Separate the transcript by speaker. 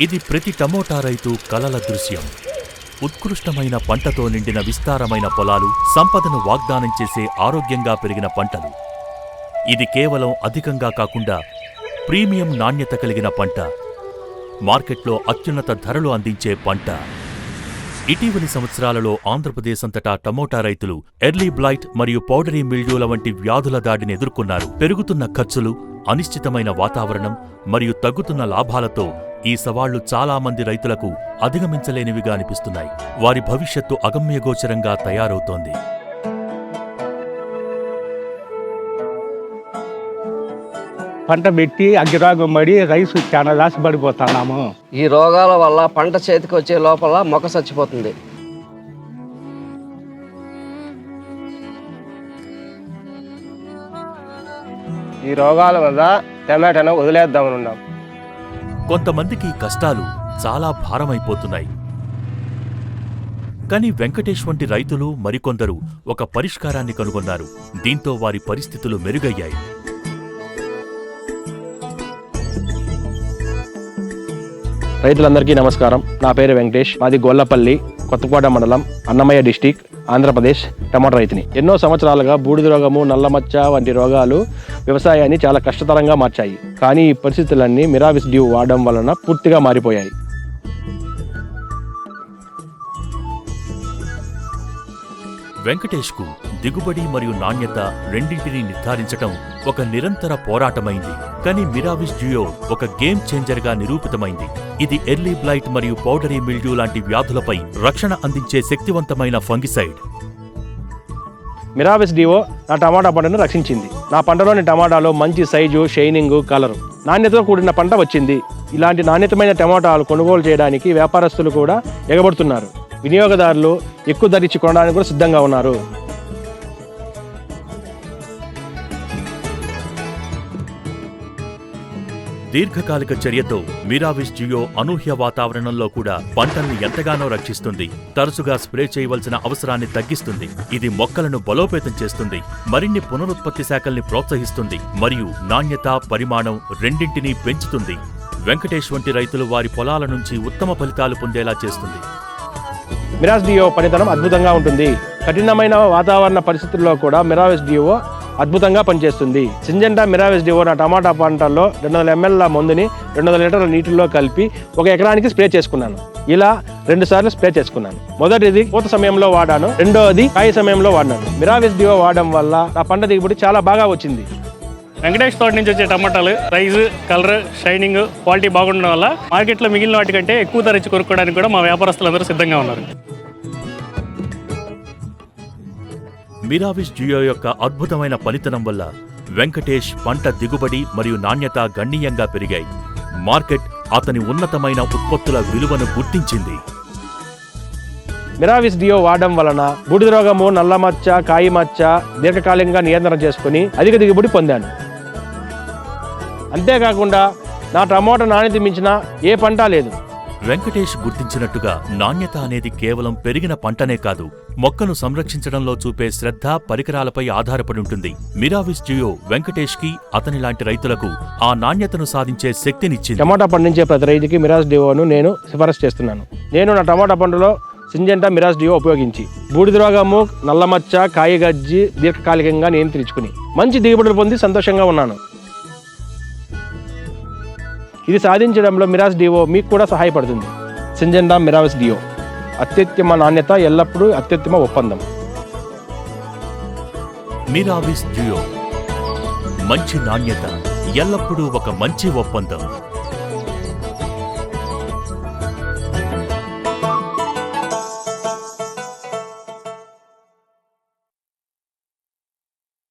Speaker 1: ఇది ప్రతి టమోటా రైతు కలల దృశ్యం. ఉత్కృష్టమైన పంటతో నిండిన విస్తారమైన పొలాలు సంపదను వాగ్దానం చేసే ఆరోగ్యంగా పెరిగిన పంటలు. ఇది కేవలం అధికంగా కాకుండా ప్రీమియం నాణ్యత కలిగిన పంట. మార్కెట్లో అత్యున్నత ధరలు అందించే పంట. ఇటీవలి సంవత్సరాలలో ఆంధ్రప్రదేశ్ అంతటా టమోటా రైతులు ఎర్లీ బ్లైట్ మరియు పౌడరీ మిల్డ్యూల వంటి వ్యాధుల దాడిని ఎదుర్కొన్నారు. పెరుగుతున్న ఖర్చులు అనిశ్చితమైన వాతావరణం మరియు తగ్గుతున్న లాభాలతో ఈ సవాళ్ళు చాలా మంది రైతులకు అధిగమించలేనివిగా అనిపిస్తున్నాయి. వారి భవిష్యత్తు అగమ్యగోచరంగా తయారవుతోంది.
Speaker 2: పంట పెట్టి అగ్గిరాగం పడి రైసు చాలా రాసి పడిపోతున్నాము.
Speaker 3: ఈ రోగాల వల్ల పంట చేతికి వచ్చే లోపల మొక్క చచ్చిపోతుంది.
Speaker 4: ఈ రోగాల వల్ల టమాటాను వదిలేద్దామని ఉన్నాం
Speaker 1: కొంతమందికి కష్టాలు చాలా భారమైపోతున్నాయి. కానీ వెంకటేష్ వంటి రైతులు మరికొందరు ఒక పరిష్కారాన్ని కనుగొన్నారు. దీంతో వారి పరిస్థితులు మెరుగయ్యాయి.
Speaker 5: రైతులందరికీ నమస్కారం. నా పేరు వెంకటేష్. మాది గొల్లపల్లి కొత్తకోట మండలం అన్నమయ్య డిస్టిక్ ఆంధ్రప్రదేశ్ టమాటా రైతుని. ఎన్నో సంవత్సరాలుగా బూడిద రోగము నల్లమచ్చ వంటి రోగాలు వ్యవసాయాన్ని చాలా కష్టతరంగా మార్చాయి. కానీ ఈ పరిస్థితులన్నీ మిరావిస్ డ్యూ వాడడం వలన పూర్తిగా మారిపోయాయి.
Speaker 1: వెంకటేష్కు దిగుబడి మరియు నాణ్యత రెండింటినీ నిర్ధారించటం ఒక నిరంతర పోరాటమైంది. కానీ మిరావిస్ జియో ఒక గేమ్ చేంజర్గా నిరూపితమైంది. ఇది ఎర్లీ బ్లైట్ మరియు పౌడరీ మిల్డ్యూ లాంటి వ్యాధులపై రక్షణ అందించే శక్తివంతమైన ఫంగిసైడ్.
Speaker 5: మిరావిస్ డివో నా టమాటా పంటను రక్షించింది. నా పంటలోని టమాటాలో మంచి సైజు షైనింగ్ కలరు. నాణ్యతతో కూడిన పంట వచ్చింది. ఇలాంటి నాణ్యతమైన టమాటాలు కొనుగోలు చేయడానికి వ్యాపారస్తులు కూడా ఎగబడుతున్నారు. వినియోగదారులు ఎక్కువ ధర ఇచ్చి కొనడానికి కూడా సిద్ధంగా ఉన్నారు.
Speaker 1: దీర్ఘకాలిక చర్యతో మిరావిస్ జియో అనూహ్య వాతావరణంలో కూడా పంటల్ని ఎంతగానో రక్షిస్తుంది. తరచుగా స్ప్రే చేయవలసిన అవసరాన్ని తగ్గిస్తుంది. ఇది మొక్కలను బలోపేతం చేస్తుంది. మరిన్ని పునరుత్పత్తి శాఖల్ని ప్రోత్సహిస్తుంది. మరియు నాణ్యత పరిమాణం రెండింటినీ పెంచుతుంది. వెంకటేష్ వంటి రైతులు వారి పొలాల నుంచి ఉత్తమ ఫలితాలు పొందేలా చేస్తుంది.
Speaker 5: మిరాస్ డియో పనితనం అద్భుతంగా ఉంటుంది. కఠినమైన వాతావరణ పరిస్థితుల్లో కూడా మిరావిస్ డిఓ అద్భుతంగా పనిచేస్తుంది. సింజెంటా మిరావిస్ డియో నా టమాటా పంటల్లో రెండు వందల ఎంఎల్ మందుని రెండు వందల లీటర్ల నీటిలో కలిపి ఒక ఎకరానికి స్ప్రే చేసుకున్నాను. ఇలా రెండు సార్లు స్ప్రే చేసుకున్నాను. మొదటిది పూత సమయంలో వాడాను. రెండోది కాయ సమయంలో వాడినాను. మిరావిస్ డిఓ వాడడం వల్ల నా పంట దిగుబడి చాలా బాగా వచ్చింది.
Speaker 6: వెంకటేష్ తోట నుంచి వచ్చే టమాటాలు ప్రైస్ కలర్ షైనింగ్ క్వాలిటీ బాగుండడం వల్ల మార్కెట్లో మిగిలిన వాటికంటే ఎక్కువ ధర ఇచ్చి కొనుక్కోవడానికి కూడా మా వ్యాపారస్తులందరూ సిద్ధంగా ఉన్నారు.
Speaker 1: మిరావిస్ జియో యొక్క అద్భుతమైన పనితనం వల్ల వెంకటేష్ పంట దిగుబడి మరియు నాణ్యత గణనీయంగా పెరిగాయి. మార్కెట్ అతని ఉన్నతమైన ఉత్పత్తుల విలువను గుర్తించింది.
Speaker 5: మిరావిస్ డియో వాడడం వలన బూడిద రోగము నల్లమచ్చ కాయి మచ్చ దీర్ఘకాలికంగా నియంత్రణ చేసుకుని అధిక దిగుబడి పొందాను. అంతేకాకుండా నా టమోటా నాణ్యత మించిన ఏ పంట లేదు.
Speaker 1: వెంకటేష్ గుర్తించినట్టుగా నాణ్యత అనేది కేవలం పెరిగిన పంటనే కాదు మొక్కను సంరక్షించడంలో చూపే శ్రద్ధ పరికరాలపై ఆధారపడి ఉంటుంది. మిరావిస్ జియో వెంకటేష్కి అతని లాంటి రైతులకు ఆ నాణ్యతను సాధించే శక్తినిచ్చింది.
Speaker 5: టమాటా పండించే ప్రతి రైతుకి మిరాస్ డియోను నేను సిఫారసు చేస్తున్నాను. నేను నా టమాటా పంటలో సింజెంటా మిరాస్ డియో ఉపయోగించి బూడిద రోగము నల్లమచ్చ కాయగజ్జి దీర్ఘకాలికంగా నియంత్రించుకుని మంచి దిగుబడులు పొంది సంతోషంగా ఉన్నాను. ఇది సాధించడంలో మిరాస్ డియో మీకు కూడా సహాయపడుతుంది. సింజెంటా మిరాస్ డియో అత్యుత్తమ నాణ్యత ఎల్లప్పుడూ అత్యుత్తమ ఒప్పందం.
Speaker 1: మిరావిస్ డియో మంచి నాణ్యత ఎల్లప్పుడూ ఒక మంచి ఒప్పందం.